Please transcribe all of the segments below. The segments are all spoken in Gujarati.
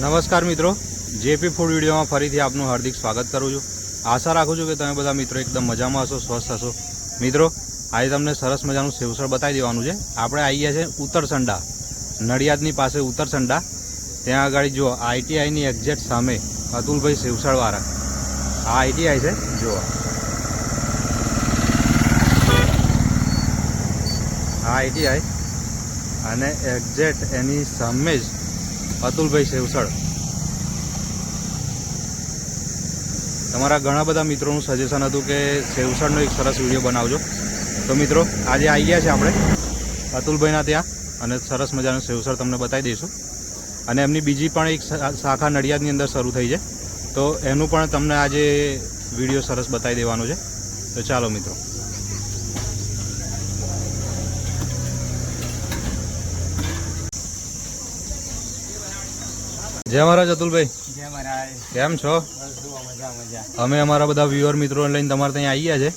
નમસ્કાર મિત્રો. જેપી ફૂડ વિડીયોમાં ફરીથી આપનું હાર્દિક સ્વાગત કરું છું. આશા રાખું છું કે તમે બધા મિત્રો એકદમ મજામાં હશો, સ્વસ્થ હશો. મિત્રો, આજે તમને સરસ મજાનું સેવસળ બતાવી દેવાનું છે. આપણે આવી ગયા છે ઉત્તરસંડા. નડિયાદની પાસે ઉત્તરસંડા. ત્યાં આગળ જો આઈટીઆઈની એક્ઝેક્ટ સામે અતુલભાઈ સેવસળવાળા આ આઈટીઆઈ છે. જુઓ. આ આઈટીઆઈ અને એક્ઝેક્ટ એની સામે જ અતુલભાઈ સેવસળ તમારા ઘણા બધા મિત્રોનું સજેશન હતું કે સેવસળનો એક સરસ વીડિયો બનાવજો. તો મિત્રો, આજે આવી ગયા છે આપણે. અતુલભાઈના ત્યાં, અને સરસ મજાનું સેવસળ તમને બતાવી દઈશું. અને એમની બીજી પણ એક શાખા નડિયાદની અંદર શરૂ થઈ છે. તો એનું પણ તમને આજે વીડિયો સરસ બતાવી દેવાનો છે. તો ચાલો મિત્રો. જય મહારાજ અતુલભાઈ. જય મહારાજ. કેમ છો? મજા મજા. અમે અમારા બધા વ્યુઅર મિત્રોને લઈને તમારે ત્યાં આવી ગયા છે.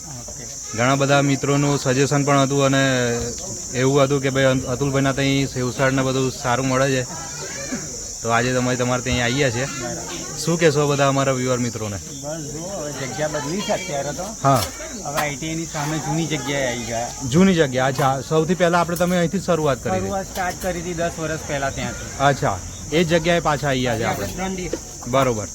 ઘણા બધા મિત્રોનું સજેશન પણ હતું અને એવું હતું કે ભાઈ અતુલભાઈના ત્યાં સેવસાડને બધું સારું મળે છે. તો આજે તમે તમારે ત્યાં આવી ગયા છે. શું કહેશો બધા અમારા વ્યુઅર મિત્રોને? જગ્યા બદલી છે અત્યારે તો. હા. હવે આઈટીઆઈની સામે જૂની જગ્યાએ આવી ગયા. જૂની જગ્યા અચ્છા. સૌથી પહેલા આપણે તમે અહીંથી શરૂઆત કરી હતી. શરૂઆત સ્ટાર્ટ કરી હતી દસ વર્ષ પહેલા ત્યાંથી અચ્છા. એ જગ્યાએ પાછા આવી ગયા છે આપણે બરોબર.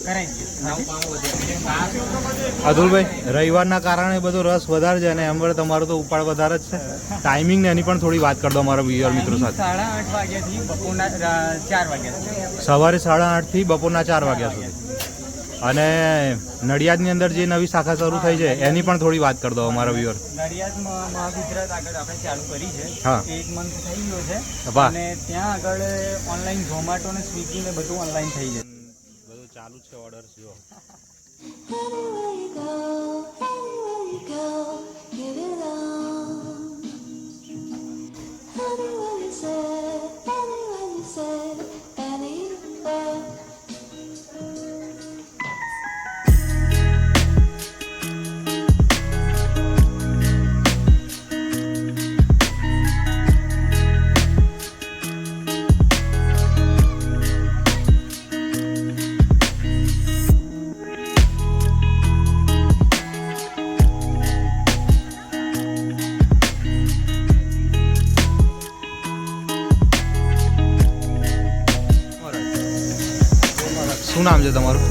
અતુલભાઈ રવિવારના કારણે બધો રસ વધારે છે અને એમ વડે તમારો તો ઉપાડ વધારે જ છે. ટાઈમિંગ ને એની પણ થોડી વાત કરી દો અમારા વ્યુઅર મિત્રો સાથે. સાડા આઠ વાગ્યાથી બપોરના ચાર વાગ્યા સવારે સાડા આઠથી બપોરના ચાર વાગ્યા સુધી. અને નડિયાદની અંદર જે નવી શાખા શરૂ થઈ છે એની પણ થોડી વાત કરી દો અમારા વ્યુઅર નડિયાદમાં મહાગુજરાત આગળ આપણે ચાલુ કરી છે હા. એક મંથ થઈ ગયો છે અને ત્યાં આગળ ઓનલાઈન ઝોમેટો ને સ્વિગી ને બધું ઓનલાઈન થઈ જશે બધું ચાલુ છે ઓર્ડર જો anywhere શું નામ છે તમારું?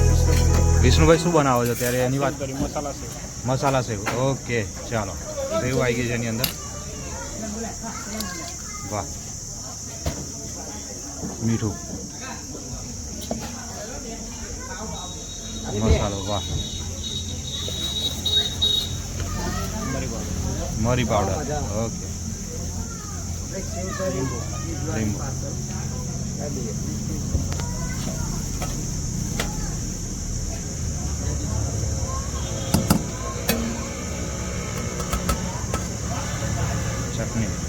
વિષ્ણુભાઈ શું બનાવો છો ત્યારે એની વાત કરી મસાલા સેવ. મસાલા સેવ. ઓકે ચાલો. સેવ આવી ગઈ છે એની અંદર. વાહ. મીઠું. મસાલો વાહ. મરી પાવડર. ઓકે. લીંબુ ચટણી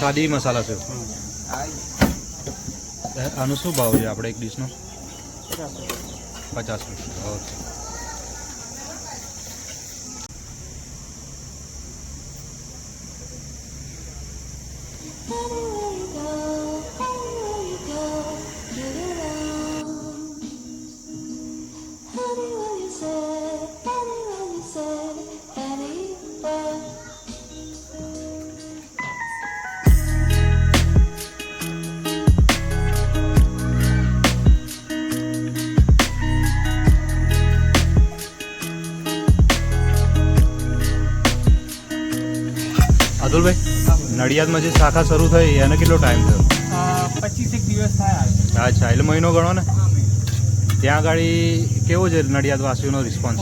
સાદી મસાલા સેવ આનો શું ભાવ છે? આપણે એક ડીશનો? પચાસ રૂપિયા. ઓકે. અતુલભાઈ નડિયાદમાં જે શાખા શરૂ થઈ એને કેટલો ટાઈમ થયો? પચીસેક દિવસ થયા અચ્છા એટલે મહિનો ગણો ને? ત્યાં ગાડી કેવો છે નડિયાદ વાસીઓનો રિસ્પોન્સ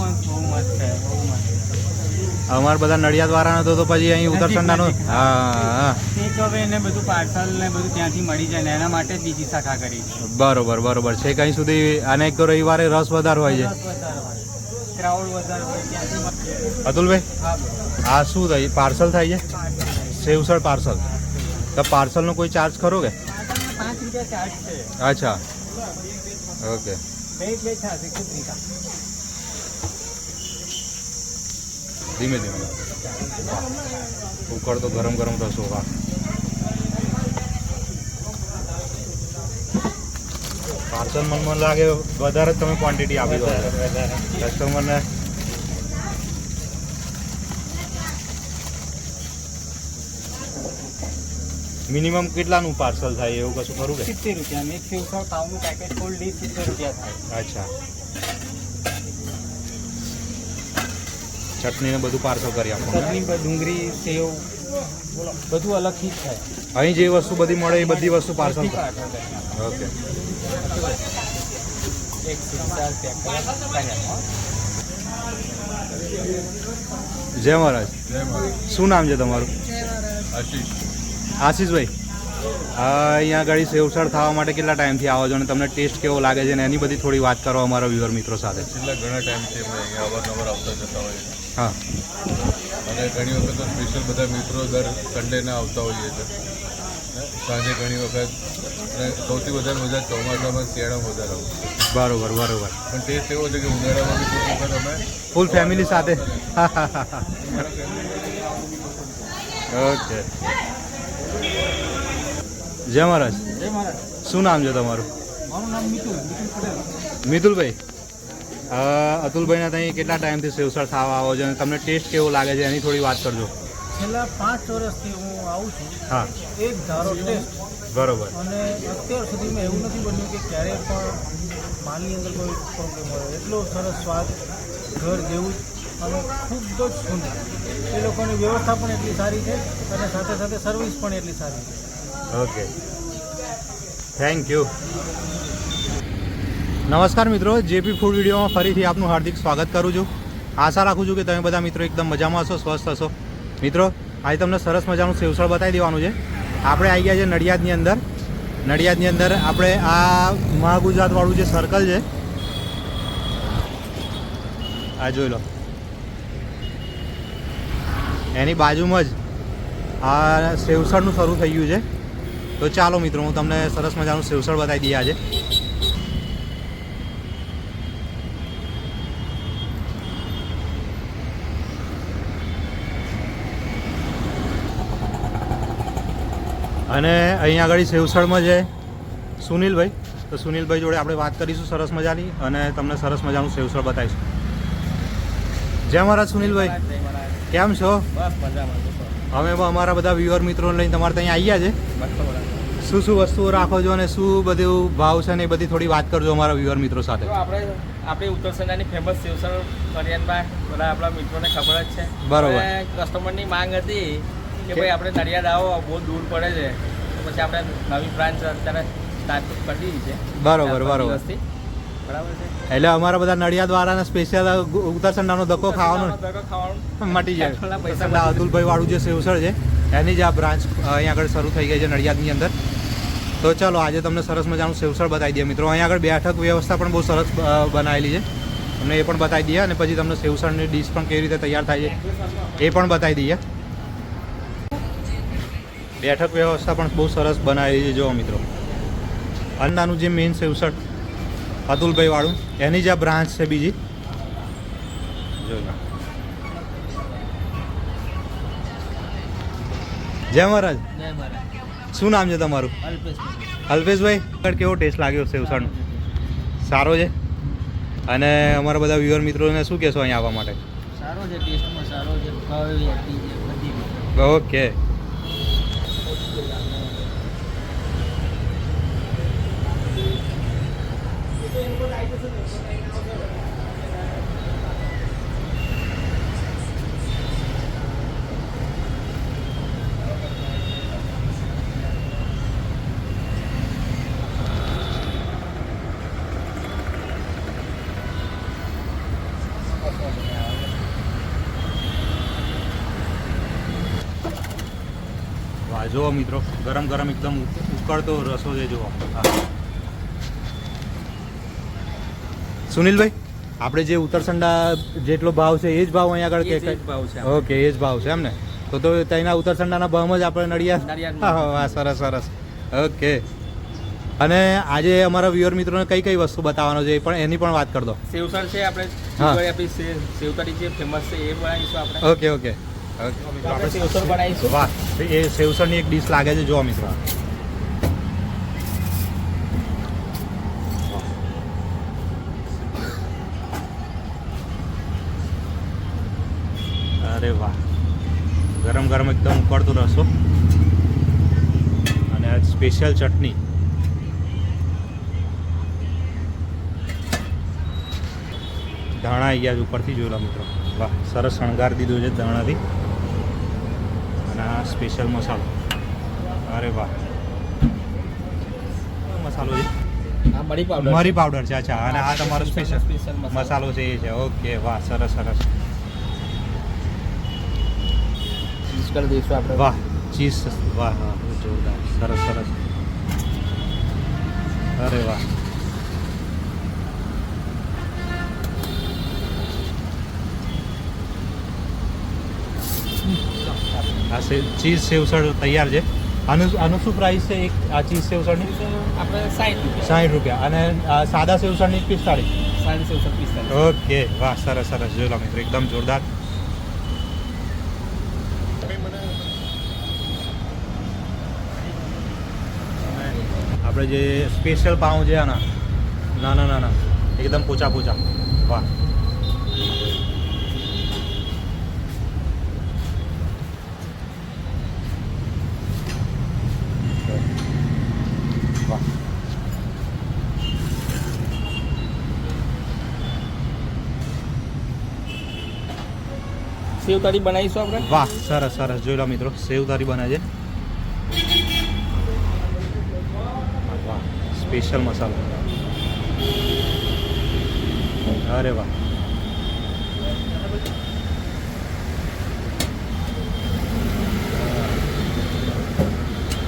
અમારા બધા નડિયાદ વાળાનો હતો તો પછી અહીં ઉત્તર ઉત્તરસંડાનો. હા હા. ટેક બધું પાર્સલ ને બધું ત્યાંથી મળી જાય ને એના માટે બીજી શાખા કરી બરોબર બરોબર. છે કઈ સુધી અને એક તો રવિવારે રસ વધારે હોય છે. ક્રાઉડ વધારે હોય ત્યાંથી મળી- અતુલભાઈ હા બરોબર. આ શું થાય પાર્સલ થાય છે પાર્સલ થાય. સેવસળ પાર્સલ તો પાર્સલનો કોઈ ચાર્જ ખરો કે પાર્સલના પાંચ રૂપિયા ચાર્જ છે અચ્છા ઓકે બે પ્લેટ થશે ખૂબ નીકા ધીમે ધીમે ઉકળ તો ગરમ ગરમ રસો વાહ પાર્સલ મને મને લાગે વધારે તમે ક્વોન્ટિટી આપી દો. કસ્ટમરને મિનિમમ કેટલાનું પાર્સલ થાય એવું કશું ખરું કે? સિત્તેર રૂપિયા. એક સેવસળ તાવનું પેકેટ ફૂલ ડીશ સિત્તેર રૂપિયા થાય. અચ્છા. ચટણી ને બધું પાર્સલ કરી આપો. ચટણી ડુંગળી સેવ બધું અલગથી જ થાય. અહીં જે વસ્તુ બધી મળે એ બધી વસ્તુ પાર્સલ. ઓકે જય મહારાજ. શું નામ છે તમારું? આશીષભાઈ અહીંયા આગળ સેવસળ થવા માટે કેટલા ટાઈમથી આવો છો અને તમને ટેસ્ટ કેવો લાગે છે અને એની બધી થોડી વાત કરો અમારા વ્યુઅર મિત્રો સાથે. છેલ્લા ઘણા ટાઈમથી અમે અહીંયા અવારનવાર આવતા જતા હોઈએ હા. અને ઘણી વખત સ્પેશિયલ બધા મિત્રો દર સન્ડેના આવતા હોઈએ છીએ. ને સાંજે ઘણી વખત અને સૌથી વધારે મજા ચોમાસામાં શિયાળામાં વધારે આવે બરોબર બરોબર. પણ ટેસ્ટ એવો છે કે ઉનાળામાં બી કોઈ વખત અમે ફૂલ ફેમિલી સાથે. ઓકે જય મહારાજ. જય મહારાજ. શું નામ છે તમારું? મારું નામ મિતુલ મિતુલ મિતુલભાઈ અ, અતુલભાઈના ત્યાં કેટલા ટાઈમથી સેવસળ થવા આવો છો અને તમને ટેસ્ટ કેવો લાગે છે એની થોડી વાત કરજો. છેલ્લા પાંચ વર્ષથી હું આવું છું હા. એક ધારો ટેસ્ટ બરોબર. અને અત્યાર સુધીમાં એવું નથી બન્યું કે ક્યારે પણ માલની અંદર કોઈ પ્રોબ્લેમ હોય. એટલો સરસ સ્વાદ ઘર જેવું જ અને ખૂબ જ સુંદર. એ લોકોની વ્યવસ્થા પણ એટલી સારી છે અને સાથે સાથે સર્વિસ પણ એટલી સારી છે. ઓકે. થેન્ક યુ નમસ્કાર મિત્રો જેપી ફૂડ વિડીયોમાં ફરીથી આપનું હાર્દિક સ્વાગત કરું છું. આશા રાખું છું કે તમે બધા મિત્રો એકદમ મજામાં હશો સ્વસ્થ હશો. મિત્રો આજે તમને સરસ મજાનું સેવસળ બતાવી દેવાનું છે. આપણે આવી ગયા છે નડિયાદની અંદર. નડિયાદની અંદર આપણે આ મહાગુજરાતવાળું જે સર્કલ છે. આ જોઈ લો. એની બાજુમાં જ આ સેવસળનું શરૂ થઈ ગયું છે. તો ચાલો મિત્રો, હું તમને સરસ મજાનું સેવસળ બતાવી દઈએ આજે. અને અહીંયા આગળ સેવસળમાં છે સુનિલભાઈ. તો સુનિલભાઈ જોડે આપણે વાત કરીશું સરસ મજાની અને તમને સરસ મજાનું સેવસળ બતાવીશું. જય મહારાજ સુનિલભાઈ. કેમ છો? અમે અમારા બધા વ્યુઅર મિત્રોને લઈને તમારે ત્યાં આવ્યા છે. શું શું વસ્તુઓ રાખો છો અને શું બધું ભાવ છે ને એ બધી થોડી વાત કરજો અમારા વ્યુઅર મિત્રો સાથે. આપણે આપણી ઉત્તર સંજાની ફેમસ સેવસળ ફરિયાદમાં બધા આપણા મિત્રોને ખબર જ છે. બરોબર. કસ્ટમરની માંગ હતી કે ભાઈ આપણે નડિયાદ આવો બહુ દૂર પડે છે તો પછી આપણે નવી બ્રાન્ચ અત્યારે સ્ટાર્ટ કરી દીધી છે. બરોબર, બરોબર. એટલે અમારા બધા નડિયાદ વાળાને સ્પેશિયલ ઉત્તરસંડાનો ધક્કો ખાવાનો ખાવાનું. મટી જાય. અતુલભાઈ વાળું જે સેવસળ છે એની જ આ બ્રાન્ચ અહીંયા આગળ શરૂ થઈ ગઈ છે નડિયાદની અંદર. તો ચાલો આજે તમને સરસ મજાનું સેવસળ બતાવી દઈએ મિત્રો. અહીંયા આગળ બેઠક વ્યવસ્થા પણ બહુ સરસ બનાવેલી છે. તમને એ પણ બતાવી દઈએ અને પછી તમને સેવસળની ડીશ પણ કેવી રીતે તૈયાર થાય છે એ પણ બતાવી દઈએ. બેઠક વ્યવસ્થા પણ બહુ સરસ બનાવેલી છે જુઓ મિત્રો. અન્નાનું જે મેઇન સેવસળ અતુલભાઈ વાળું. એની જ આ બ્રાન્ચ છે બીજી. જય મહારાજ. જય મહારાજ. શું નામ છે તમારું? અલ્પેશભાઈ. કેવો ટેસ્ટ લાગ્યો સેવસળનો સારો છે? અને અમારા બધા વ્યુઅર મિત્રોને શું કહેશો અહીંયા આવવા માટે? સારો છે ટેસ્ટમાં સારો છે ઓકે જુઓ મિત્રો ગરમ ગરમ એકદમ ઉકળતો રસો છે જુઓ સુનિલભાઈ આપણે જે ઉત્તરસંડા જેટલો ભાવ છે એ જ ભાવ અહીંયા આગળ કે ભાવ છે ઓકે એ જ ભાવ છે એમ ને? તો તો તેના ઉત્તરસંડાના ભાવમાં જ આપણે નડિયા હા સરસ સરસ. ઓકે. અને આજે અમારા વ્યુઅર મિત્રોને કઈ કઈ વસ્તુ બતાવવાનો છે પણ એની પણ વાત કરી દો. સેવસર છે આપણે હા. દિવાળી આપણી સે- સેવતળી જે ફેમસ છે એ બનાવીશું આપણે. Okay okay. બનાવીશું વાહ. એ સેવસરની એક ડીશ લાગે છે જોવા મિત્રો. અરે વાહ. ગરમ ગરમ એકદમ ઉકળતો રસો અને આ સ્પેશિયલ ચટણી. ધાણા આવી ગયા છે ઉપરથી જોયેલા મિત્રો. વાહ સરસ શણગાર દીધું છે ધાણાથી. આ સ્પેશિયલ મસાલો. અરે વાહ. મસાલો છે? મરી પાવડર મરી પાવડર છે અચ્છા. અને આ તમારો સ્પેશિયલ. મસાલો. છે એ છે. ઓકે વાહ સરસ સરસ. ચીઝ કરી દઈશું આપણે. વાહ ચીઝ. વાહ વાહ. જોરદાર સરસ સરસ. અરે વાહ. ચીઝ સેવસળ તૈયાર છે. આનું આનું શું પ્રાઇસ છે એક આ ચીઝ સેવસળની આપણે સાઠ રૂપિયા. સાઠ રૂપિયા. અને સાદા સેવસળની પિસ્તાળીસ? સાડી સેવસર પિસ્તાલીસ ઓકે. વાહ સરસ સરસ. જોઈ લો મિત્રો એકદમ જોરદાર. આપણે જે સ્પેશિયલ પાઉં છે આના નાના નાના એકદમ પોચા પોચા. વાહ. સેવતળી બનાવીશું આપણે? વાહ, સરસ સરસ. જોઈ લો મિત્રો, સેવ તારી બને છે. વાહ સ્પેશિયલ મસાલો. અરે વાહ.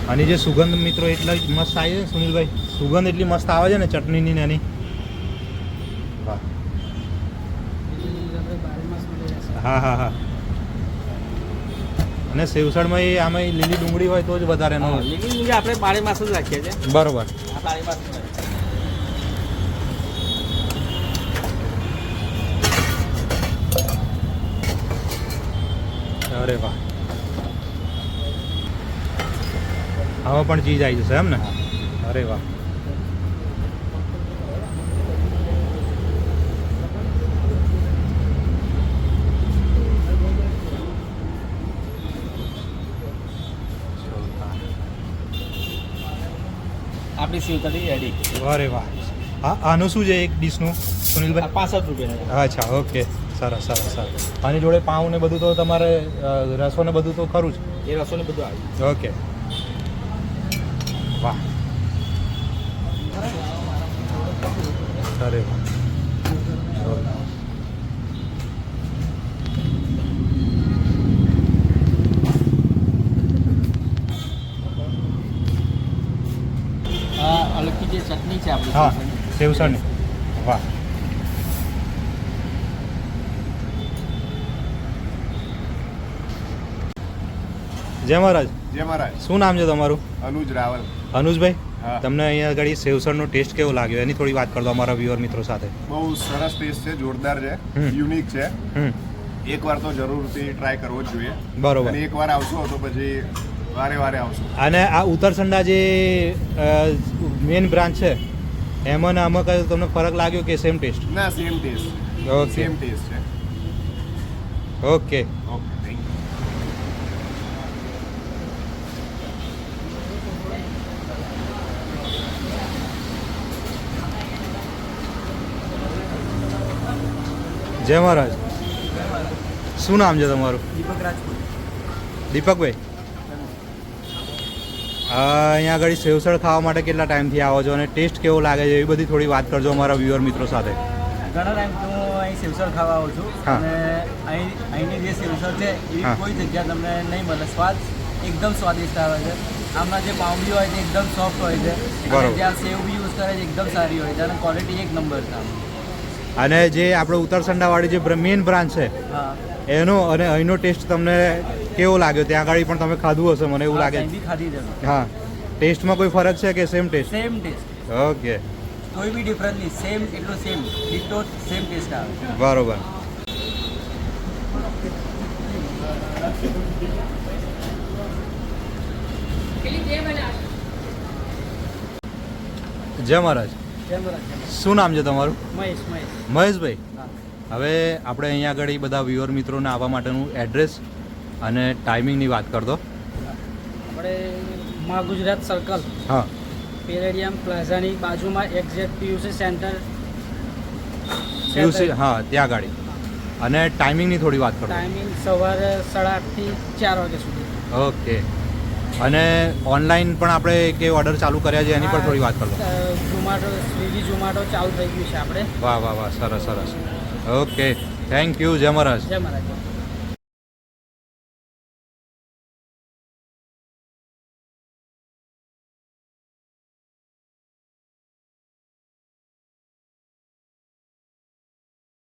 અને જે સુગંધ મિત્રો એટલા મસ્ત આવી છે, સુનિલભાઈ. સુગંધ એટલી મસ્ત આવે છે ને, ચટણીની ને એની. વાહ. હા હા હા. અને સેવસણમાં એ આમાં લીલી ડુંગળી હોય તો જ વધારે ન હોય લીલી ડુંગળી આપણે બારે માસ જ રાખીએ છીએ. બરોબર. અરે વાહ. આમાં પણ ચીજ આવી જશે એમ ને? અરે વાહ. આપણી સેવતળી રેડી અરે વાહ. હા આનું શું છે એક ડીશનું? સુનિલભાઈ? પાસઠ રૂપિયા અચ્છા ઓકે. સરસ સરસ સરસ. આની જોડે પાઉં ને બધું તો તમારે રસો ને બધું તો ખરું જ? એ રસોને બધું આવ્યું ઓકે. વાહ. અરે વાહ. છે આપણી હા. સેવસળની વાહ. જય મહારાજ. જય મહારાજ. શું નામ છે તમારું? અનુજ રાવલ. અનુજભાઈ તમને અહીંયા આગળ સેવસણનો ટેસ્ટ કેવો લાગ્યો? એની થોડી વાત કરતો અમારા વ્યુઅર મિત્રો સાથે. બહુ સરસ ટેસ્ટ છે જોરદાર છે યુનિક છે. હમ. એકવાર તો જરૂરથી ટ્રાય કરવો જ જોઈએ. બરોબર. અને એકવાર આવશો તો પછી વારે વારે આવશો. અને આ ઉત્તરસંડા જે મેઇન બ્રાન્ચ છે એમાં ને આમાં કયો તમને ફરક લાગ્યો કે સેમ ટેસ્ટ ના same taste okay same taste છે. Okay okay thank you Jai Maharaj. શું નામ છે તમારું? દીપક રાજપૂત. દીપકભાઈ. અહીંયા આગળ સેવસળ ખાવા માટે કેટલા ટાઈમથી આવો છો અને ટેસ્ટ કેવો લાગે છે એવી બધી થોડી વાત કરજો અમારા વ્યુઅર મિત્રો સાથે. ઘણા ટાઈમથી હું અહીં સેવસળ ખાવા આવું છું અને અહીં અહીંની જે સેવસળ છે એવી કોઈ જગ્યા તમને નહીં મળે. સ્વાદ એકદમ સ્વાદિષ્ટ આવે છે. આમના જે પાઉંડી હોય છે એકદમ સોફ્ટ હોય છે. ત્યાં અને સેવ બી યુઝ કરે છે એકદમ સારી હોય છે. અને ક્વોલિટી એક નંબર છે અને જે આપણે ઉત્તરસંડાવાળી જે મેઇન બ્રાન્ચ છે હા. એનો અને અહીંનો ટેસ્ટ તમને કેવો લાગ્યો? ત્યાં આગળ પણ તમે ખાધું હશે મને એવું લાગે. ખાધી છે. હા. ટેસ્ટમાં કોઈ ફરક છે કે same taste same taste okay કોઈ બી ડિફરન્સ નહીં. સેમ એટલો સેમ ડિટો સેમ ટેસ્ટ આવે. બરોબર. જય મહારાજ. શું નામ છે તમારું? મહેશ મહેશ. મહેશભાઈ. હવે આપણે અહીંયા આગળ એ બધા વ્યુઅર મિત્રોને આવવા માટેનું એડ્રેસ અને ટાઈમિંગની વાત કરતો આપણે મા ગુજરાત સર્કલ હા. પેરેડિયમ પ્લાઝાની બાજુમાં એક્ઝેક્ટ પીયુસી સેન્ટર પીયુસી હા ત્યાં આગળ. અને ટાઈમિંગની થોડી વાત કરો ટાઈમિંગ સવારે સાડા આઠથી ચાર વાગ્યા સુધી. ઓકે. અને ઓનલાઈન પણ આપણે કે ઓર્ડર ચાલુ કર્યા છે એની પર થોડી વાત કરો ઝોમાટો સ્વિગી ઝોમાટો ચાલુ થઈ ગયું છે આપણે. વાહ વાહ વાહ સરસ સરસ. ઓકે. થેન્ક યુ જય મહારાજ. જય મહારાજ.